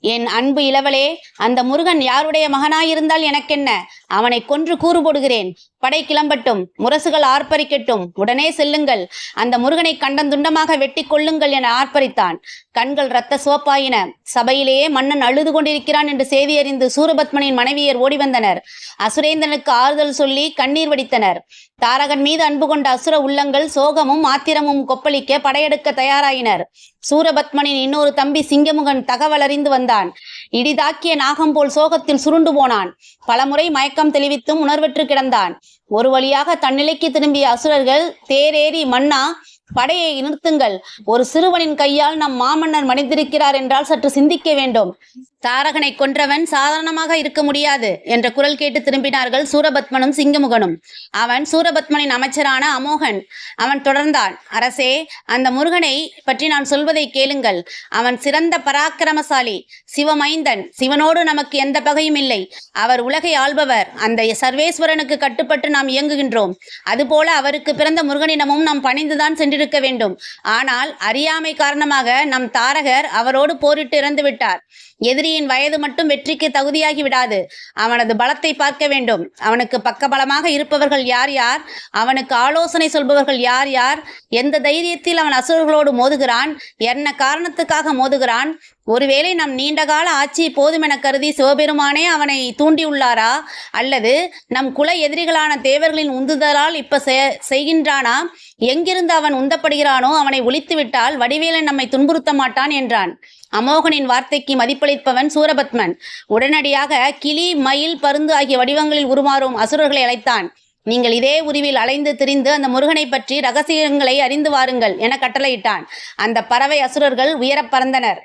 என் அன்பு இளவலே அந்த முருகன் யாருடைய மகனாயிருந்தால் எனக்கென்ன? அவனை கொன்று கூறு போடுகிறேன். படை கிளம்பட்டும் முரசுகள் ஆர்ப்பரிக்கட்டும் உடனே செல்லுங்கள். அந்த முருகனை கண்டந்துண்டமாக வெட்டி கொள்ளுங்கள் என ஆர்ப்பரித்தான். கண்கள் இரத்த சோப்பாயின. சபையிலேயே மன்னன் அழுது கொண்டிருக்கிறான் என்று செய்தி அறிந்து சூரபத்மனின் மனைவியர் ஓடி வந்தனர். அசுரேந்திரனுக்கு ஆறுதல் சொல்லி கண்ணீர் வடித்தனர். தாரகன் மீது அன்பு கொண்ட அசுர உள்ளங்கள் சோகமும் ஆத்திரமும் கொப்பளிக்க படையெடுக்க தயாராயினர். சூரபத்மனின் இன்னொரு தம்பி சிங்கமுகன் தகவல் அறிந்து வந்தான். இடிதாக்கிய நாகம் போல் சோகத்தில் சுருண்டு போனான். பலமுறை மயக்கம் தெளிவித்தும் உணர்வற்று கிடந்தான். ஒரு வழியாக தன்னிலைக்கு திரும்பிய அசுரர்கள் தேரேறி மன்னா படையை நிறுத்துங்கள். ஒரு சிறுவனின் கையால் நம் மாமன்னர் மடிந்திருக்கிறார் என்றால் சற்று சிந்திக்க வேண்டும். தாரகனை கொன்றவன் சாதாரணமாக இருக்க முடியாது என்ற குரல் கேட்டு திரும்பினார்கள் சூரபத்மனும் சிங்கமுகனும். அவன் சூரபத்மனின் அமைச்சரான அமோகன். அவன் தொடர்ந்தான். அரசே அந்த முருகனை பற்றி நான் சொல்வதை கேளுங்கள். அவன் சிறந்த பராக்கிரமசாலி சிவமைந்தன். சிவனோடு நமக்கு எந்த பகையும் இல்லை. அவர் உலகை ஆள்பவர். அந்த சர்வேஸ்வரனுக்கு கட்டுப்பட்டு நாம் இயங்குகின்றோம். அதுபோல அவருக்கு பிறந்த முருகனிடமும் நாம் பணிந்துதான் சென்று சென்றிருக்க வேண்டும். ஆனால் அறியாமை காரணமாக நம் தாரகர் அவரோடு போரிட்டு இறந்து விட்டார். எதிரியின் வயது மட்டும் வெற்றிக்கு தகுதியாகி விடாது. அவனது பலத்தை பார்க்க வேண்டும். அவனுக்கு பக்கபலமாக இருப்பவர்கள் யார் யார்? அவனுக்கு ஆலோசனை சொல்பவர்கள் யார் யார்? எந்த தைரியத்தில் அவன் அசுரர்களோடு மோதுகிறான்? என்ன காரணத்துக்காக மோதுகிறான்? ஒருவேளை நம் நீண்டகால ஆட்சி போதுமென கருதி சிவபெருமானே அவனை தூண்டியுள்ளாரா? அல்லது நம் குல எதிரிகளான தேவர்களின் உந்துதலால் இப்ப செ- செய்கின்றானா? எங்கிருந்து அவன் உந்தப்படுகிறானோ அவனை ஒழித்துவிட்டால் வடிவேலன் நம்மை துன்புறுத்த மாட்டான் என்றான். அமோகனின் வார்த்தைக்கு மதிப்பளிப்பவன் சூரபத்மன். உடனடியாக கிளி மயில் பருந்து ஆகிய வடிவங்களில் உருமாறும் அசுரர்களை அழைத்தான். நீங்கள் இதே உருவில் அலைந்து திரிந்து அந்த முருகனை பற்றி ரகசியங்களை அறிந்து வாருங்கள் என கட்டளையிட்டான். அந்த பறவை அசுரர்கள் உயரப் பறந்தனர்.